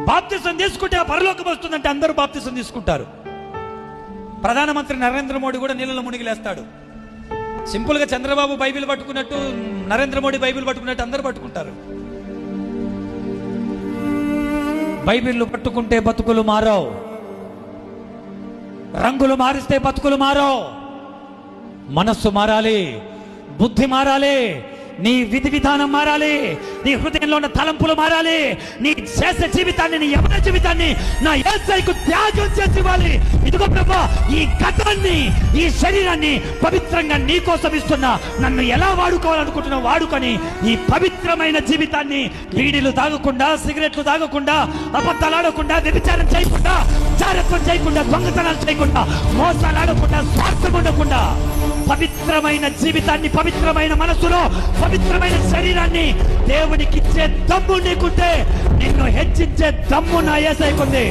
బాప్తిసం తీసుకుంటే ఆ పరలోకం వస్తుందంటే అందరూ బాప్తిసం తీసుకుంటారు. ప్రధానమంత్రి నరేంద్ర మోడీ కూడా నీళ్ళలో మునిగిలేస్తాడు. సింపుల్గా చంద్రబాబు బైబిల్ పట్టుకున్నట్టు నరేంద్ర మోడీ బైబిల్ పట్టుకున్నట్టు అందరూ పట్టుకుంటారు. బైబిల్ పట్టుకుంటే బతుకులు మారవు. రంగులు మారిస్తే బతుకులు మారవు. మనస్సు మారాలి బుద్ధి మారాలి నీ విధి విధానం మారాలి. నీ హృదయంలో ఉన్న తలంపులు మారాలి. నీ చేసే జీవితాన్ని నీ యవన జీవితాన్ని నా ఏసైకు త్యాగం చేసి ఇవ్వాలి. ఇదిగో ప్రభా ఈ గతాన్ని ఈ శరీరాన్ని పవిత్రంగా నీ కోసం ఇస్తున్నా. నన్ను ఎలా వాడుకోవాలనుకుంటున్నా వాడుకొని ఈ పవిత్రమైన జీవితాన్ని వీడిలు తాగకుండా సిగరెట్లు తాగకుండా అబద్ధాలు ఆడకుండా వ్యభిచారం చేయకుండా చారత్వం చేయకుండా దొంగతనాలు చేయకుండా మోసాలు ఆడకుండా స్వార్థం ఉండకుండా పవిత్రమైన జీవితాన్ని పవిత్రమైన మనసులో పవిత్రమైన శరీరాన్ని దేవునికిచ్చే దమ్ము నీకుంటే నిన్ను హెచ్చించే దమ్ము నా ఏసైకుంది.